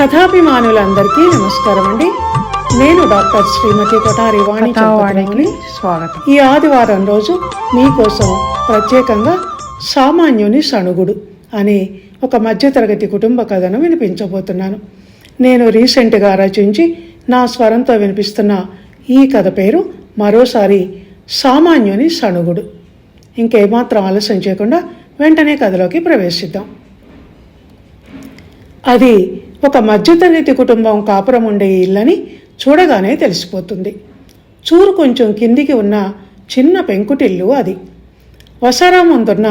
కథాభిమానులందరికీ నమస్కారం అండి నేను డాక్టర్ శ్రీమతి కొటారి వాణి. స్వాగతం. ఈ ఆదివారం రోజు మీకోసం ప్రత్యేకంగా సామాన్యుని సణుగుడు అనే ఒక మధ్యతరగతి కుటుంబ కథను వినిపించబోతున్నాను. నేను రీసెంట్గా రచించి నా స్వరంతో వినిపిస్తున్న ఈ కథ పేరు మరోసారి సామాన్యుని సణుగుడు. ఇంకేమాత్రం ఆలస్యం చేయకుండా వెంటనే కథలోకి ప్రవేశిద్దాం. అది ఒక మధ్యతరగతి కుటుంబం కాపురం ఉండే ఇల్లని చూడగానే తెలిసిపోతుంది. చూరు కొంచెం కిందికి ఉన్న చిన్న పెంకుటిల్లు అది. వసారా ముందున్న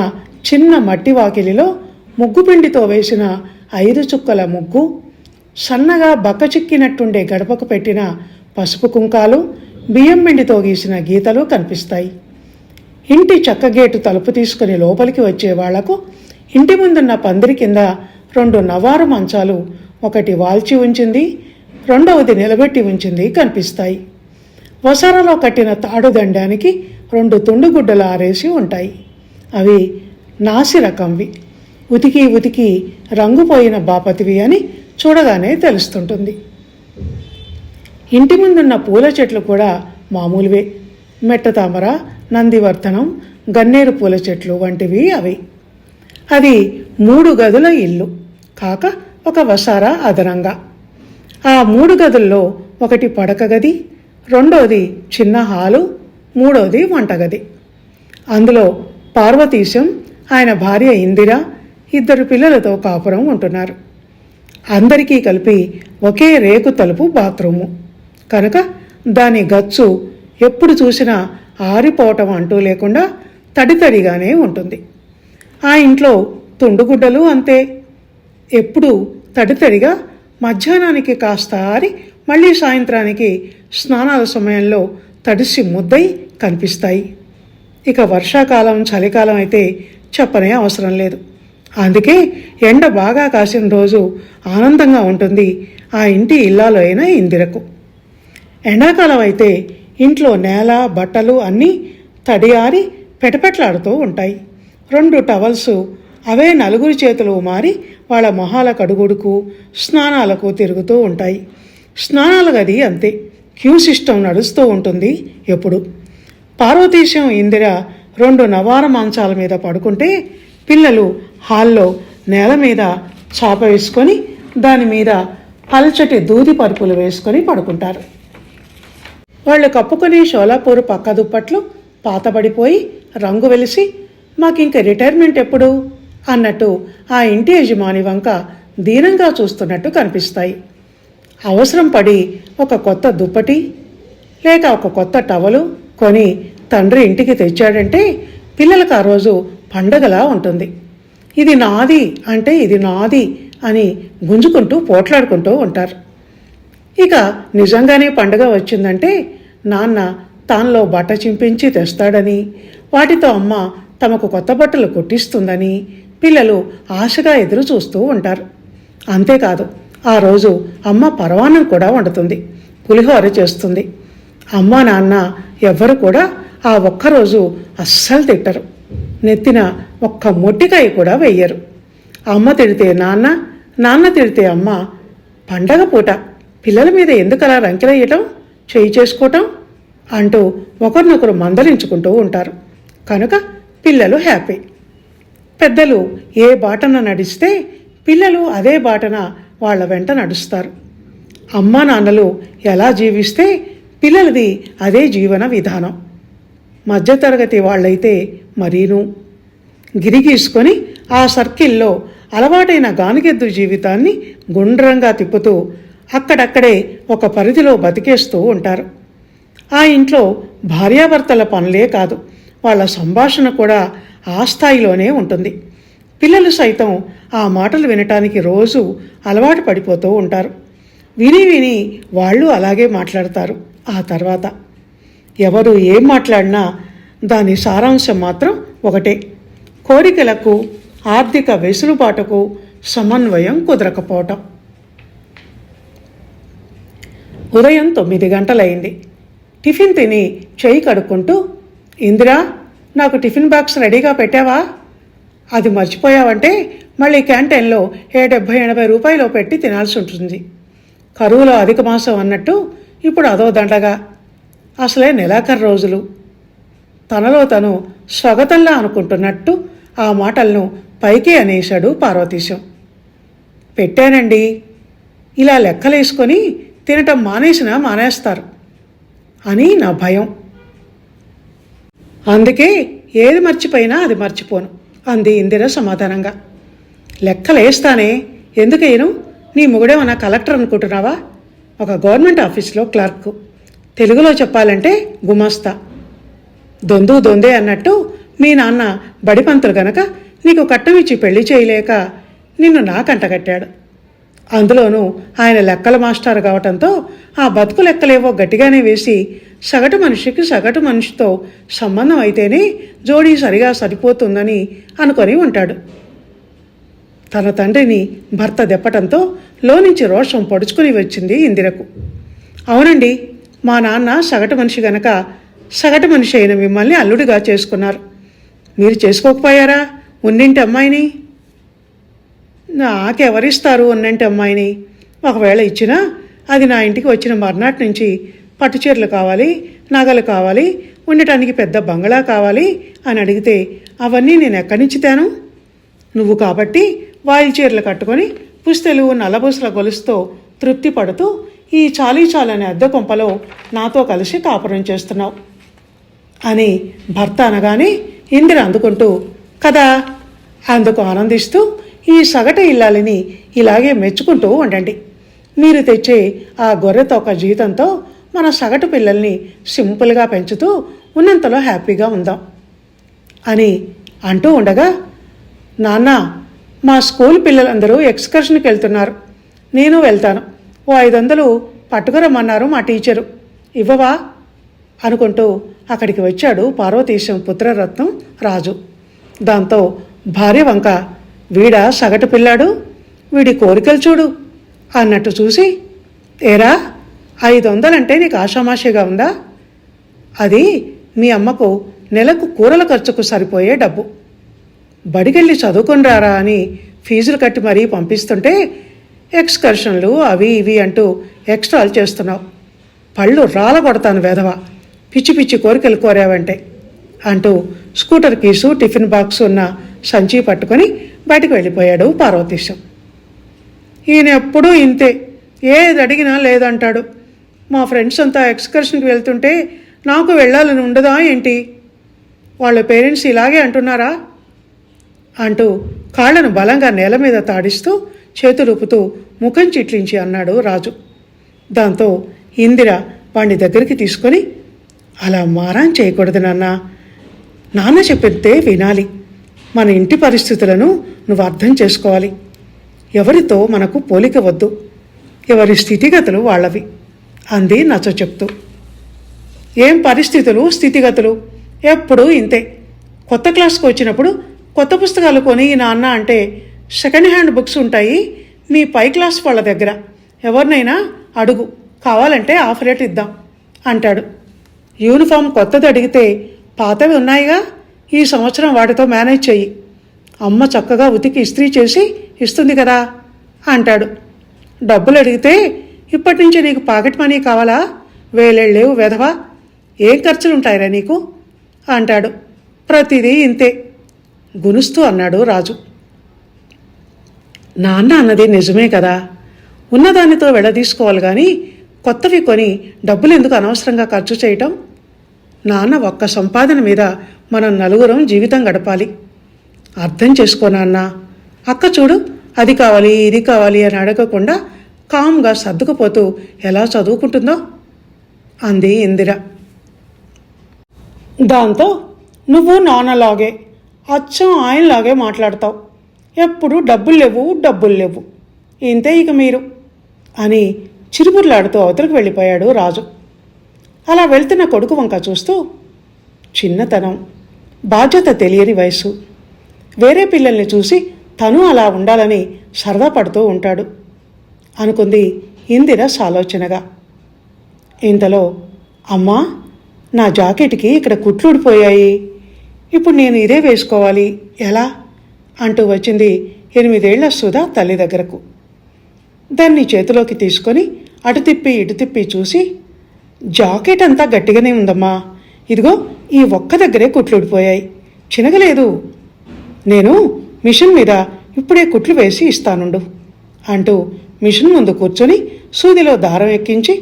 చిన్న మట్టి వాకిలిలో ముగ్గుపిండితో వేసిన ఐదు చుక్కల ముగ్గు సన్నగా బక్కచిక్కినట్టుండే గడపకు పెట్టిన పసుపు కుంకాలు బియ్యం పిండితో గీసిన గీతలు కనిపిస్తాయి. ఇంటి చక్కగేటు తలుపు తీసుకుని లోపలికి వచ్చే వాళ్ళకు ఇంటి ముందున్న పందిరి కింద రెండు నవారు మంచాలు ఒకటి వాల్చి ఉంచింది రెండవది నిలబెట్టి ఉంచింది కనిపిస్తాయి. వసారలో కట్టిన తాడు దండానికి రెండు తుండుగుడ్డలు ఆరేసి ఉంటాయి. అవి నాసి రకంవి ఉతికి ఉతికి రంగుపోయిన బాపతివి అని చూడగానే తెలుస్తుంటుంది. ఇంటి ముందున్న పూల చెట్లు కూడా మామూలువే. మెట్టతామర నందివర్ధనం గన్నేరు పూల చెట్లు వంటివి అవి. అది మూడు గదుల ఇల్లు. కాక ఒక వసారా అదనంగా ఆ మూడు గదుల్లో ఒకటి పడక గది రెండోది చిన్న హాలు మూడోది వంటగది. అందులో పార్వతీశం ఆయన భార్య ఇందిర ఇద్దరు పిల్లలతో కాపురం ఉంటున్నారు. అందరికీ కలిపి ఒకే రేకు తలుపు బాత్రూము. కనుక దాని గచ్చు ఎప్పుడు చూసినా ఆరిపోవటం అంటూ లేకుండా తడితడిగానే ఉంటుంది. ఆ ఇంట్లో తుండుగుడ్డలు అంతే. ఎప్పుడు తడితడిగా మధ్యాహ్నానికి కాస్త ఆరి మళ్ళీ సాయంత్రానికి స్నానాల సమయంలో తడిసి ముద్దై కనిపిస్తాయి. ఇక వర్షాకాలం చలికాలం అయితే చెప్పనే అవసరం లేదు. అందుకే ఎండ బాగా కాసిన రోజు ఆనందంగా ఉంటుంది ఆ ఇంటి ఇల్లాలు అయిన ఇందిరకు. ఎండాకాలం అయితే ఇంట్లో నేల బట్టలు అన్నీ తడియారి పెటపెట్లాడుతూ ఉంటాయి. రెండు టవల్స్ అవే నలుగురి చేతులు మారి వాళ్ళ మొహాల కడుగుడుకు స్నానాలకు తిరుగుతూ ఉంటాయి. స్నానాల గది అంతే. క్యూ సిస్టమ్ నడుస్తూ ఉంటుంది ఎప్పుడు. పార్వతీశం ఇందిర రెండు నవార మంచాల మీద పడుకుంటే పిల్లలు హాల్లో నేల మీద చాప వేసుకొని దాని మీద పల్చటి దూది పరుపులు వేసుకొని పడుకుంటారు. వాళ్ళు కప్పుకునే షోలాపూర్ పక్క దుప్పట్లు పాతబడిపోయి రంగు వెలిసి మాకింక రిటైర్మెంట్ ఎప్పుడు? అన్నట్టు ఆ ఇంటి యజమాని వంక దీనంగా చూస్తున్నట్టు కనిపిస్తాయి. అవసరం పడి ఒక కొత్త దుప్పటి లేక ఒక కొత్త టవలు కొని తండ్రి ఇంటికి తెచ్చాడంటే పిల్లలకు ఆ రోజు పండగలా ఉంటుంది. ఇది నాది అంటే ఇది నాది అని గుంజుకుంటూ పోట్లాడుకుంటూ ఉంటారు. ఇక నిజంగానే పండగ వచ్చిందంటే నాన్న తానులో బట్ట చింపించి తెస్తాడని వాటితో అమ్మ తమకు కొత్త బట్టలు కొట్టిస్తుందని పిల్లలు ఆశగా ఎదురు చూస్తూ ఉంటారు. అంతేకాదు ఆ రోజు అమ్మ పరవాన్నం కూడా వండుతుంది పులిహోర చేస్తుంది. అమ్మ నాన్న ఎవ్వరు కూడా ఆ ఒక్కరోజు అస్సలు తిట్టరు. నెత్తిన ఒక్క మొట్టికాయ కూడా వెయ్యరు అమ్మ తిడితే నాన్న నాన్న తిడితే అమ్మ పండగ పూట పిల్లల మీద ఎందుకలా రంకెలయ్యటం చేయి చేసుకోవటం అంటూ ఒకరినొకరు మందలించుకుంటూ ఉంటారు. కనుక పిల్లలు హ్యాపీ. పెద్దలు ఏ బాటన నడిస్తే పిల్లలు అదే బాటన వాళ్ళ వెంట నడుస్తారు. అమ్మా నాన్నలు ఎలా జీవిస్తే పిల్లలది అదే జీవన విధానం. మధ్యతరగతి వాళ్ళైతే మరీను. గిరిగీసుకొని ఆ సర్కిల్లో అలవాటైన గానిగెద్దు జీవితాన్ని గుండ్రంగా తిప్పుతూ అక్కడక్కడే ఒక పరిధిలో బతికేస్తూ ఉంటారు. ఆ ఇంట్లో భార్యాభర్తల పనులే కాదు. వాళ్ళ సంభాషణ కూడా ఆ స్థాయిలోనే ఉంటుంది. పిల్లలు సైతం ఆ మాటలు వినటానికి రోజు అలవాటు పడిపోతూ ఉంటారు. విని విని వాళ్ళు అలాగే మాట్లాడతారు ఆ తర్వాత. ఎవరు ఏం మాట్లాడినా దాని సారాంశం మాత్రం ఒకటే. కోరికలకు ఆర్థిక వెసులుబాటుకు సమన్వయం కుదరకపోవటం. ఉదయం తొమ్మిది గంటలైంది. టిఫిన్ తిని చేయి కడుక్కుంటూ ఇందిరా నాకు టిఫిన్ బాక్స్ రెడీగా పెట్టావా? అది మర్చిపోయావంటే మళ్ళీ క్యాంటీన్లో ఏ డెబ్భై ఎనభై రూపాయలు పెట్టి తినాల్సి ఉంటుంది. కరువులో అధిక మాసం అన్నట్టు ఇప్పుడు అదో దండగా. అసలే నెలాఖరు రోజులు. తనలో తను స్వాగతంలా అనుకుంటున్నట్టు ఆ మాటలను పైకి అనేశాడు పార్వతీశం. పెట్టానండి. ఇలా లెక్కలేసుకొని తినటం మానేసినా మానేస్తారు అని నా భయం. అందుకే ఏది మర్చిపోయినా అది మర్చిపోను అంది ఇందిర సమాధానంగా. లెక్కలేస్తానే ఎందుకయ్యను? నీ మొగుడేమన్నా కలెక్టర్ అనుకుంటున్నావా? ఒక గవర్నమెంట్ ఆఫీస్లో క్లర్క్. తెలుగులో చెప్పాలంటే గుమాస్తా. దొందు దొందే అన్నట్టు మీ నాన్న బడిపంతులు గనక నీకు కట్టమిచ్చి పెళ్ళి చేయలేక నిన్ను నాకంటగట్టాడు అందులోనూ ఆయన లెక్కల మాస్టర్ కావటంతో ఆ బతుకు లెక్కలేవో గట్టిగానే వేసి సగటు మనిషికి సగటు మనిషితో సంబంధం అయితేనే జోడీ సరిగా సరిపోతుందని అనుకొని ఉంటాడు. తన తండ్రిని భర్త దెప్పటంతో లోనుంచి రోషం పడుచుకుని వచ్చింది ఇందిరకు. అవునండి మా నాన్న సగటు మనిషి గనక సగటు మనిషి అయిన మిమ్మల్ని అల్లుడిగా చేసుకున్నారు. మీరు చేసుకోకపోయారా? ఉన్నింటి అమ్మాయిని? నాకెవరిస్తారు అన్నంటే అమ్మాయిని? ఒకవేళ ఇచ్చినా అది నా ఇంటికి వచ్చిన మర్నాటి నుంచి పట్టు చీరలు కావాలి నగలు కావాలి ఉండటానికి పెద్ద బంగళా కావాలి అని అడిగితే అవన్నీ నేను ఎక్కడి నుంచి తాను? నువ్వు కాబట్టి వాయిల్ చీరలు కట్టుకొని పుస్తెలు నల్లబుసల గొలుసుతో తృప్తి పడుతూ ఈ చాలీ చాలనే అద్దె కొంపలో నాతో కలిసి కాపురం చేస్తున్నావు అని భర్త అనగానే ఇందిర అందుకుంటూ కదా? అందుకు ఆనందిస్తూ ఈ సగటు ఇల్లాలని ఇలాగే మెచ్చుకుంటూ ఉండండి. మీరు తెచ్చే ఆ గొర్రెతో ఒక జీతంతో మన సగటు పిల్లల్ని సింపుల్గా పెంచుతూ ఉన్నంతలో హ్యాపీగా ఉందాం అని అంటూ ఉండగా నాన్న మా స్కూల్ పిల్లలందరూ ఎక్స్కర్షన్కి వెళ్తున్నారు. నేను వెళ్తాను. ఓ ఐదు వందలు పట్టుకురమ్మన్నారు మా టీచరు. ఇవ్వవా? అనుకుంటూ అక్కడికి వచ్చాడు పార్వతీశం పుత్రరత్నం రాజు. దాంతో భార్య వంక వీడా సగటు పిల్లాడు వీడి కోరికలు చూడు అన్నట్టు చూసి ఏరా ఐదు వందలంటే నీకు ఆషామాషిగా ఉందా? అది మీ అమ్మకు నెలకు కూరల ఖర్చుకు సరిపోయే డబ్బు. బడికెళ్ళి చదువుకొని రారా అని ఫీజులు కట్టి మరీ పంపిస్తుంటే ఎక్స్కర్షన్లు అవి ఇవి అంటూ ఎక్స్ట్రాలు చేస్తున్నావు. పళ్ళు రాలగొడతాను వెధవ పిచ్చి పిచ్చి కోరికలు కోరావంటే అంటూ స్కూటర్ కీసు టిఫిన్ బాక్స్ ఉన్న సంచి పట్టుకొని బయటకు వెళ్ళిపోయాడు పార్వతీశం ఈయన ఎప్పుడూ ఇంతే ఏది అడిగినా లేదంటాడు. మా ఫ్రెండ్స్ అంతా ఎక్స్కర్షన్కి వెళ్తుంటే నాకు వెళ్ళాలని ఉండదా ఏంటి? వాళ్ళ పేరెంట్స్ ఇలాగే అంటున్నారా? అంటూ కాళ్ళను బలంగా నేల మీద తాడిస్తూ చేతులుపుతూ ముఖం చిట్లించి అన్నాడు రాజు. దాంతో ఇందిర వాణ్ణి దగ్గరికి తీసుకొని అలా మారాన్ చేయకూడదు నాన్న. నాన్న చెప్పితే వినాలి. మన ఇంటి పరిస్థితులను నువ్వు అర్థం చేసుకోవాలి. ఎవరితో మనకు పోలిక వద్దు. ఎవరి స్థితిగతులు వాళ్ళవి. అంది నచ్చ చెప్తూ. ఏం పరిస్థితులు స్థితిగతులు? ఎప్పుడూ ఇంతే. కొత్త క్లాస్కి వచ్చినప్పుడు కొత్త పుస్తకాలు కొని నాన్న అంటే సెకండ్ హ్యాండ్ బుక్స్ ఉంటాయి మీ పై క్లాస్ వాళ్ళ దగ్గర. ఎవరినైనా అడుగు. కావాలంటే ఆఫ్ రేట్ ఇద్దాం అంటాడు. యూనిఫామ్ కొత్తది అడిగితే పాతవి ఉన్నాయిగా? ఈ సంవత్సరం వాటితో మేనేజ్ చెయ్యి. అమ్మ చక్కగా ఉతికి ఇస్త్రీ చేసి ఇస్తుంది కదా అంటాడు. డబ్బులు అడిగితే ఇప్పటి నుంచి నీకు పాకెట్ మనీ కావాలా? వేలేళ్ళేవు వెధవా. ఏం ఖర్చులు ఉంటాయిరా నీకు? అంటాడు. ప్రతిదీ ఇంతే. గునుస్తూ అన్నాడు రాజు. నాన్న అన్నది నిజమే కదా. ఉన్నదానితో వెళ్ళదీసుకోవాలి కానీ కొత్తవి కొని డబ్బులు ఎందుకు అనవసరంగా ఖర్చు చేయటం? నాన్న ఒక్క సంపాదన మీద మనం నలుగురం జీవితం గడపాలి. అర్థం చేసుకో నాన్న. అక్క చూడు అది కావాలి ఇది కావాలి అని అడగకుండా కామ్గా సర్దుకుపోతూ ఎలా చదువుకుంటుందో? అంది ఇందిర. దాంతో నువ్వు నాన్నలాగే అచ్చం ఆయనలాగే మాట్లాడతావు. ఎప్పుడు డబ్బులు లేవు డబ్బులు లేవు. ఇంతే ఇక మీరు అని చిరుబుర్లాడుతూ అవతలకు వెళ్ళిపోయాడు రాజు. అలా వెళ్తున్న కొడుకు వంక చూస్తూ చిన్నతనం. బాధ్యత తెలియని వయసు వేరే పిల్లల్ని చూసి తను అలా ఉండాలని సరదా పడుతూ ఉంటాడు అనుకుంది ఇందిర సాలోచనగా. ఇంతలో అమ్మా నా జాకెట్కి ఇక్కడ కుట్లుడిపోయాయి ఇప్పుడు నేను ఇదే వేసుకోవాలి. ఎలా? అంటూ వచ్చింది ఎనిమిదేళ్ళ సుధా తల్లి దగ్గరకు. దాన్ని చేతిలోకి తీసుకొని అటు తిప్పి ఇటు తిప్పి చూసి జాకెట్ అంతా గట్టిగానే ఉందమ్మా. ఇదిగో ఈ ఒక్క దగ్గరే కుట్లుడిపోయాయి చినగలేదు. నేను మిషన్ మీద ఇప్పుడే కుట్లు వేసి ఇస్తానుండు అంటూ మిషన్ ముందు కూర్చొని సూదిలో దారం ఎక్కించి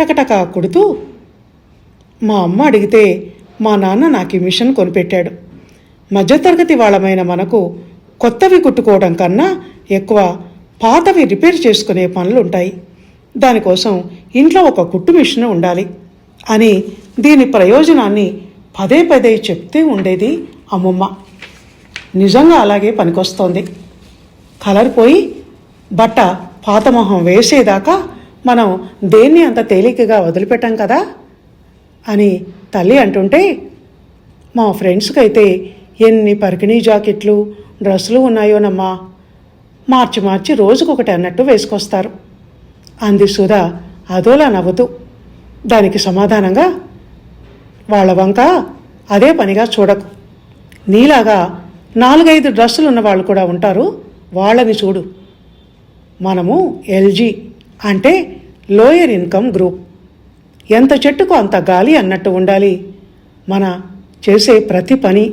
టకటకా కుడుతూ మా అమ్మ అడిగితే మా నాన్న నాకు ఈ మిషన్ కొనిపెట్టాడు. మధ్యతరగతి వాళ్ళమైన మనకు కొత్తవి కుట్టుకోవడం కన్నా ఎక్కువ పాతవి రిపేర్ చేసుకునే పనులు ఉంటాయి దానికోసం ఇంట్లో ఒక కుట్టు మిషన్ ఉండాలి అని దీని ప్రయోజనాన్ని పదే పదే చెప్తూ ఉండేది అమ్మమ్మ. నిజంగా అలాగే పనికొస్తోంది. కలర్ పోయి బట్ట పాత మొహం వేసేదాకా మనం దేన్ని అంత తేలికగా వదిలిపెట్టాం కదా అని తల్లి అంటుంటే మా ఫ్రెండ్స్కి అయితే ఎన్ని పరికిణీ జాకెట్లు డ్రెస్సులు ఉన్నాయోనమ్మా. మార్చి మార్చి రోజుకొకటి అన్నట్టు వేసుకొస్తారు. అంది సుధా అదోలా నవ్వుతూ. దానికి సమాధానంగా వాళ్ళ వంక అదే పనిగా చూడకు. నీలాగా నాలుగైదు డ్రెస్సులు ఉన్న వాళ్ళు కూడా ఉంటారు. వాళ్ళని చూడు. మనము ఎల్జీ అంటే లోయర్ ఇన్కమ్ గ్రూప్. ఎంత చెట్టుకు అంత గాలి అన్నట్టు ఉండాలి. మన చేసే ప్రతి పని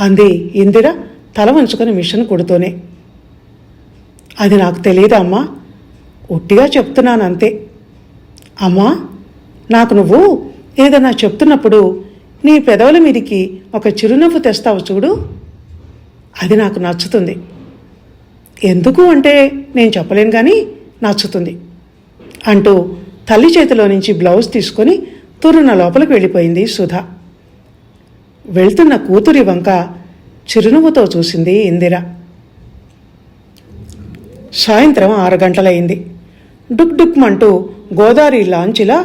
అంది ఇందిర తల వంచుకొని మిషన్ కుడుతూనే. అది నాకు తెలియదు అమ్మా ఒట్టిగా చెప్తున్నాను అంతే అమ్మా నాకు నువ్వు ఏదన్నా చెప్తున్నప్పుడు నీ పెదవుల మీదికి ఒక చిరునవ్వు తెస్తావు చూడు. అది నాకు నచ్చుతుంది. ఎందుకు అంటే నేను చెప్పలేను కానీ నచ్చుతుంది అంటూ తల్లి చేతిలో నుంచి బ్లౌజ్ తీసుకొని తురున లోపలికి వెళ్ళిపోయింది సుధా. వెళ్తున్న కూతురి వంక చిరునవ్వుతో చూసింది ఇందిర. సాయంత్రం ఆరు గంటలైంది. డుక్ డుక్మంటూ గోదావరి లాంచిలా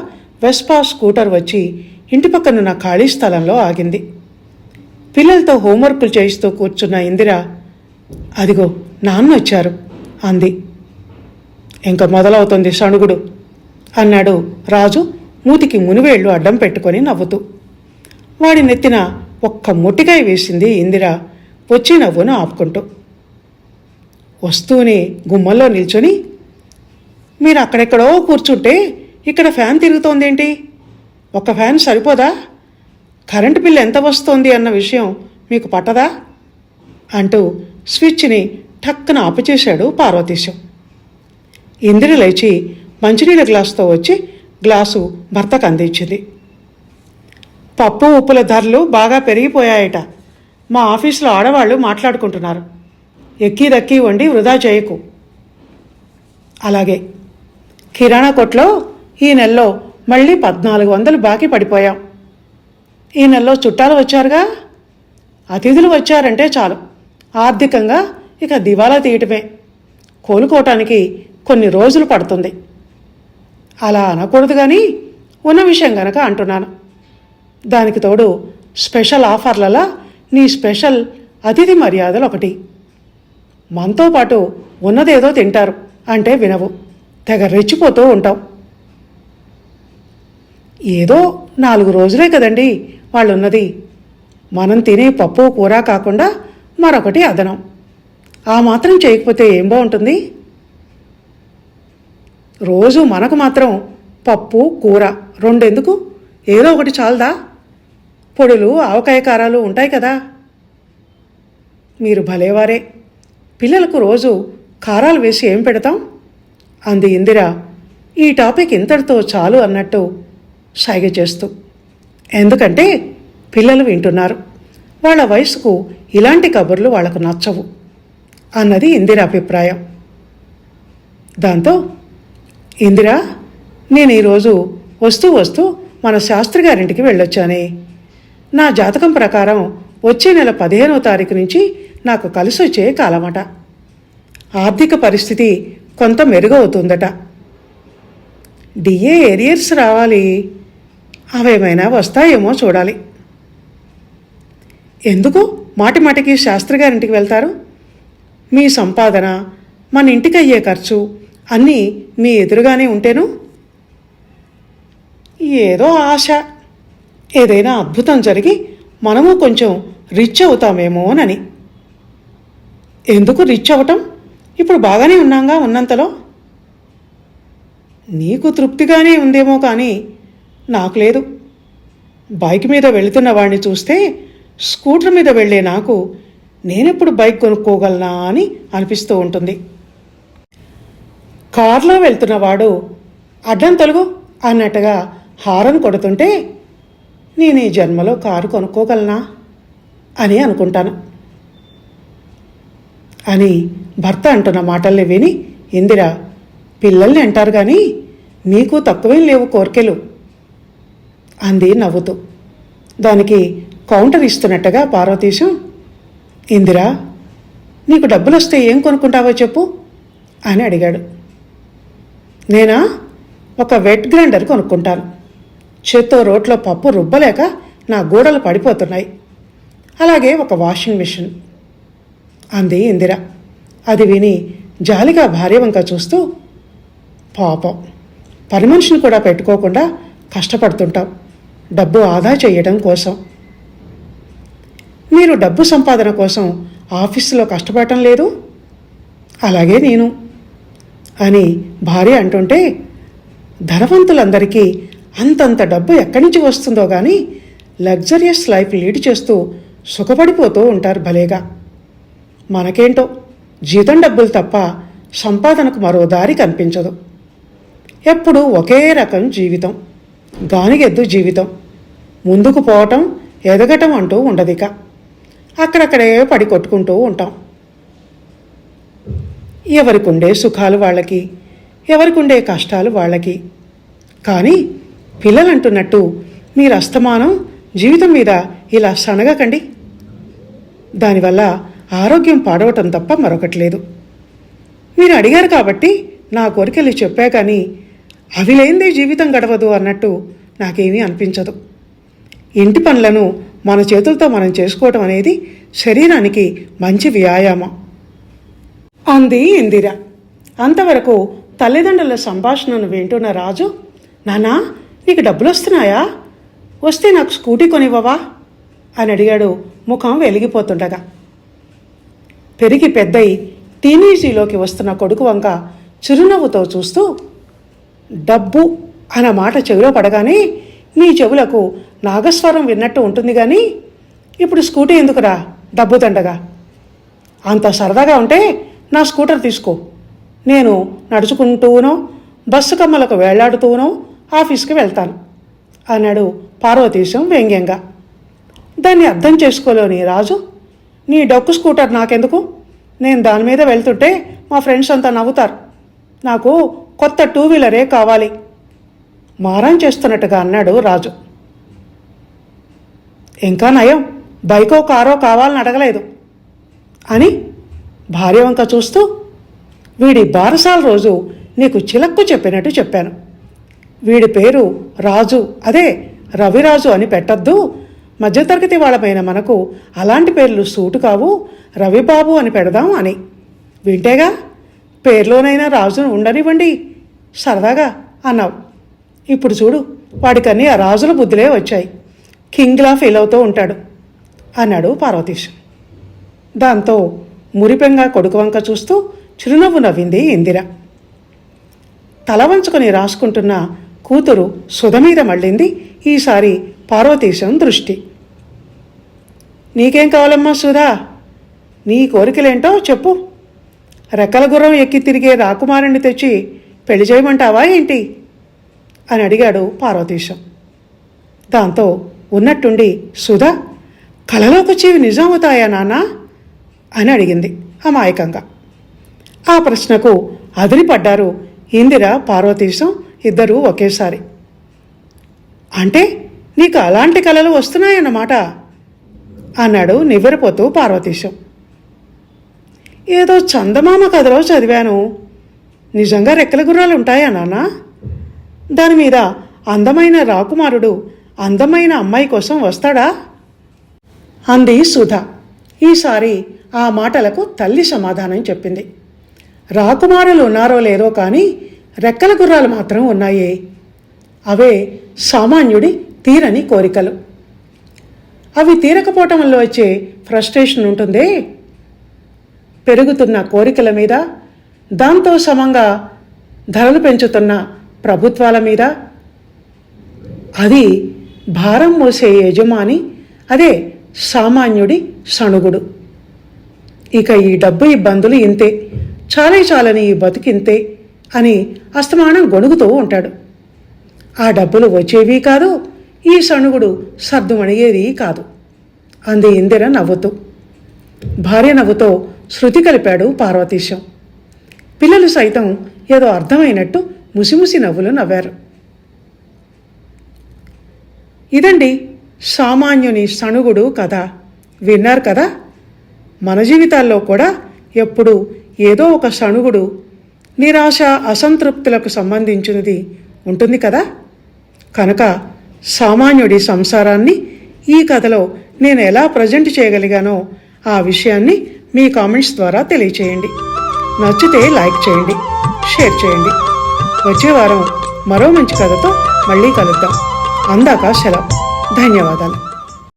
వెస్పా స్కూటర్ వచ్చి ఇంటి పక్కనున్న ఖాళీ స్థలంలో ఆగింది. పిల్లలతో హోంవర్కులు చేయిస్తూ కూర్చున్న ఇందిర అదిగో నాన్న వచ్చారు అంది. ఇంకా మొదలవుతుంది సణుగుడు అన్నాడు రాజు మూతికి మునివేళ్ళు అడ్డం పెట్టుకొని నవ్వుతూ. వాడి నెత్తిన ఒక్క మొట్టికాయ వేసింది ఇందిర వచ్చి నవ్వును ఆపుకుంటూ. వస్తూనే గుమ్మల్లో నిల్చొని మీరు అక్కడెక్కడో కూర్చుంటే ఇక్కడ ఫ్యాన్ తిరుగుతోందేంటి? ఒక ఫ్యాన్ సరిపోదా? కరెంటు బిల్ ఎంత వస్తోంది అన్న విషయం మీకు పట్టదా? అంటూ స్విచ్ని టక్కున ఆపుచేశాడు పార్వతీశం. ఇందిర లేచి మంచినీళ్ళ గ్లాసుతో వచ్చి గ్లాసు భర్తకు అందించింది. పప్పు ఉప్పుల ధరలు బాగా పెరిగిపోయాయట. మా ఆఫీసులో ఆడవాళ్ళు మాట్లాడుకుంటున్నారు. ఎక్కి దక్కి వండి వృధా చేయకు. అలాగే కిరాణా కొట్లో ఈ నెలలో మళ్ళీ పద్నాలుగు వందలు బాకీ పడిపోయాం. ఈ నెలలో చుట్టాలు వచ్చారుగా? అతిథులు వచ్చారంటే చాలు. ఆర్థికంగా ఇక దివాలా తీయటమే. కోలుకోవటానికి కొన్ని రోజులు పడుతుంది. అలా అనకూడదు కానీ ఉన్న విషయం గనక అంటున్నాను. దానికి తోడు స్పెషల్ ఆఫర్లలా నీ స్పెషల్ అతిథి మర్యాదలు ఒకటి. మనతో పాటు ఉన్నదేదో తింటారు అంటే వినవు. తెగ రెచ్చిపోతూ ఉంటాం. ఏదో నాలుగు రోజులే కదండి వాళ్ళున్నది. మనం తినే పప్పు కూర కాకుండా మరొకటి అదనం. ఆ మాత్రం చేయకపోతే ఏం బాగుంటుంది? రోజు మనకు మాత్రం పప్పు కూర రెండెందుకు? ఏదో ఒకటి చాలదా? పొడులు ఆవకాయ కారాలు ఉంటాయి కదా. మీరు భలేవారే. పిల్లలకు రోజు కారాలు వేసి ఏం పెడతాం? అంది ఇందిర. ఈ టాపిక్ ఇంతటితో చాలు అన్నట్టు సైగ చేస్తూ. ఎందుకంటే పిల్లలు వింటున్నారు. వాళ్ళ వయసుకు ఇలాంటి కబుర్లు వాళ్ళకు నచ్చవు అన్నది ఇందిర అభిప్రాయం. దాంతో ఇందిరా నేను ఈరోజు వస్తూ వస్తూ మన శాస్త్రి గారింటికి వెళ్ళొచ్చానే. నా జాతకం ప్రకారం వచ్చే నెల పదిహేనో తారీఖు నుంచి నాకు కలిసి వచ్చే కాలమట. ఆర్థిక పరిస్థితి కొంత మెరుగవుతుందట. డిఏ ఏరియర్స్ రావాలి. అవేమైనా వస్తాయేమో చూడాలి. ఎందుకు? మాటి మాటికి శాస్త్రి గారింటికి వెళ్తారు? మీ సంపాదన మన ఇంటికి అయ్యే ఖర్చు అన్నీ మీ ఎదురుగానే ఉంటేను? ఏదో ఆశ. ఏదైనా అద్భుతం జరిగి మనము కొంచెం రిచ్ అవుతామేమోనని. ఎందుకు రిచ్ అవటం? ఇప్పుడు బాగానే ఉన్నాగా ఉన్నంతలో? నీకు తృప్తిగానే ఉందేమో కానీ నాకు లేదు. బైక్ మీద వెళుతున్న వాడిని చూస్తే స్కూటర్ మీద వెళ్ళే నాకు నేనెప్పుడు బైక్ కొనుక్కోగలనా అని అనిపిస్తూ ఉంటుంది. కారులో వెళ్తున్నవాడు అడ్డం తొలగు అన్నట్టుగా హారన్ కొడుతుంటే నేను ఈ జన్మలో కారు కొనుక్కోగలనా? అని అనుకుంటాను. అని భర్త అంటున్న మాటల్ని విని ఇందిర పిల్లల్ని అంటారు కానీ మీకు తక్కువేం లేవు కోరికలు అంది నవ్వుతూ. దానికి కౌంటర్ ఇస్తున్నట్టుగా పార్వతీశం ఇందిరా నీకు డబ్బులు వస్తే ఏం కొనుక్కుంటావో చెప్పు అని అడిగాడు. నేనా? ఒక వెట్ గ్రైండర్ కొనుక్కుంటాను. చేత్తో రోట్లో పప్పు రుబ్బలేక నా గోడలు పడిపోతున్నాయి. అలాగే ఒక వాషింగ్ మిషన్. అంది ఇందిర. అది విని జాలిగా భార్య వంక చూస్తూ పాపం. పని మనిషిని కూడా పెట్టుకోకుండా కష్టపడుతుంటాం. డబ్బు ఆదా చేయడం కోసం. మీరు డబ్బు సంపాదన కోసం ఆఫీసులో కష్టపడటం లేదు? అలాగే నేను. అని భార్య అంటుంటే ధనవంతులందరికీ అంతంత డబ్బు ఎక్కడి నుంచి వస్తుందో కానీ లగ్జరియస్ లైఫ్ లీడ్ చేస్తూ సుఖపడిపోతూ ఉంటారు భలేగా. మనకేంటో? జీతం డబ్బులు తప్ప సంపాదనకు మరో దారి కనిపించదు. ఎప్పుడూ ఒకే రకం జీవితం గానిగెద్దు జీవితం. ముందుకు పోవటం ఎదగటం అంటూ ఉండదిక. అక్కడక్కడే పడి కొట్టుకుంటూ ఉంటాం. ఎవరికుండే సుఖాలు వాళ్ళకి ఎవరికుండే కష్టాలు వాళ్ళకి. కానీ పిల్లలు అంటున్నట్టు మీరు అస్తమానం జీవితం మీద ఇలా సనగకండి దానివల్ల ఆరోగ్యం పాడవటం తప్ప మరొకటి లేదు. మీరు అడిగారు కాబట్టి నా కోరికలు చెప్పా కానీ అవి లేనిదే జీవితం గడవదు అన్నట్టు నాకేమీ అనిపించదు. ఇంటి పనులను మన చేతులతో మనం చేసుకోవటం అనేది శరీరానికి మంచి వ్యాయామం. అంది ఇందిర. అంతవరకు తల్లిదండ్రుల సంభాషణను వింటున్న రాజు నానా నీకు డబ్బులు వస్తున్నాయా వస్తే నాకు స్కూటీ కొనివ్వవా? అని అడిగాడు. ముఖం వెలిగిపోతుండగా. పెరిగి పెద్దయి టీనేజీలోకి వస్తున్న కొడుకు వంక చిరునవ్వుతో చూస్తూ డబ్బు అన్న మాట చెవిలో పడగానే నీ చెవులకు నాగస్వరం విన్నట్టు ఉంటుంది కానీ ఇప్పుడు స్కూటీ ఎందుకురా? డబ్బు దండగా. అంత సరదాగా ఉంటే నా స్కూటర్ తీసుకో. నేను నడుచుకుంటూనో బస్సు కమ్మలకు వేళ్ళాడుతూనో ఆఫీస్కి వెళ్తాను అన్నాడు పార్వతీశం వ్యంగ్యంగా. దాన్ని అర్థం చేసుకోలేని రాజు నీ డొక్కు స్కూటర్ నాకెందుకు? నేను దాని మీద వెళ్తుంటే మా ఫ్రెండ్స్ అంతా నవ్వుతారు. నాకు కొత్త టూ వీలరే కావాలి. మారం చేస్తున్నట్టుగా అన్నాడు రాజు. ఇంకా నయం. బైకో కారో కావాలని అడగలేదు. అని భార్య వంక చూస్తూ వీడి బారసాల రోజు నీకు చిలక్కు చెప్పినట్టు చెప్పాను. వీడి పేరు రాజు. అదే రవిరాజు అని పెట్టద్దు. మధ్యతరగతి వాళ్ళపైన మనకు అలాంటి పేర్లు సూటు కావు. రవిబాబు అని పెడదాం అని. వింటేగా? పేర్లోనైనా రాజును ఉండనివ్వండి. సరదాగా అన్నావు. ఇప్పుడు చూడు వాడికన్నీ ఆ రాజుల బుద్ధులే వచ్చాయి. కింగ్లా ఫీల్ అవుతూ ఉంటాడు అన్నాడు పార్వతీశ్ దాంతో మురిపెంగా కొడుకు వంక చూస్తూ చిరునవ్వు నవ్వింది ఇందిర. తల వంచుకొని రాసుకుంటున్న కూతురు సుధ మీద మళ్ళింది. ఈసారి పార్వతీశం దృష్టి. నీకేం కావాలమ్మా సుధా? నీ కోరికలేంటో చెప్పు. రెక్కల గుర్రం ఎక్కి తిరిగే రాకుమారుణ్ణి తెచ్చి పెళ్ళి చేయమంటావా ఏంటి? అని అడిగాడు పార్వతీశం. దాంతో ఉన్నట్టుండి సుధా కలలోకొచ్చేవి నిజమవుతాయా నాన్న? అని అడిగింది అమాయకంగా. ఆ ప్రశ్నకు అదిరిపడ్డారు ఇందిర పార్వతీశం ఇద్దరూ ఒకేసారి. అంటే నీకు అలాంటి కళలు వస్తున్నాయన్నమాట అన్నాడు నివ్వెరపోతూ పార్వతీశం. ఏదో చందమామ కథలో చదివాను. నిజంగా రెక్కల గుర్రాలు ఉంటాయా నాన్న? దాని మీద అందమైన రాకుమారుడు అందమైన అమ్మాయి కోసం వస్తాడా? అంది సుధ. ఈసారి ఆ మాటలకు తల్లి సమాధానం చెప్పింది. రాకుమారులు ఉన్నారో లేదో కానీ రెక్కల గుర్రాలు మాత్రం ఉన్నాయి. అవే సామాన్యుడి తీరని కోరికలు. అవి తీరకపోవటం వల్ల వచ్చే ఫ్రస్ట్రేషన్ ఉంటుందే. పెరుగుతున్న కోరికల మీద దాంతో సమంగా ధరలు పెంచుతున్న ప్రభుత్వాల మీద. అది భారం మోసే యజమాని అదే సామాన్యుడి సణుగుడు. ఇక ఈ డబ్బు ఇబ్బందులు ఇంతే చాలే చాలని ఈ బతికింతే అని అస్తమానం గొణుగుతూ ఉంటాడు. ఆ డబ్బులు వచ్చేవి కాదు ఈ సణుగుడు సర్దుమణిగేది కాదు. అంది ఇందిర నవ్వుతూ. భార్య నవ్వుతో శృతి కలిపాడు పార్వతీశం. పిల్లలు సైతం ఏదో అర్థమైనట్టు ముసిముసి నవ్వులు నవ్వారు. ఇదండి సామాన్యుని సణుగుడు కథ. విన్నారు కదా? మన జీవితాల్లో కూడా ఎప్పుడు ఏదో ఒక సణుగుడు నిరాశ అసంతృప్తులకు సంబంధించినది ఉంటుంది కదా? కనుక సామాన్యుడి సంసారాన్ని ఈ కథలో నేను ఎలా ప్రజెంట్ చేయగలిగానో ఆ విషయాన్ని మీ కామెంట్స్ ద్వారా తెలియచేయండి. నచ్చితే లైక్ చేయండి షేర్ చేయండి. వచ్చే వారం మరో మంచి కథతో మళ్ళీ కలుద్దాం. అందాక సెలవు. ధన్యవాదాలు.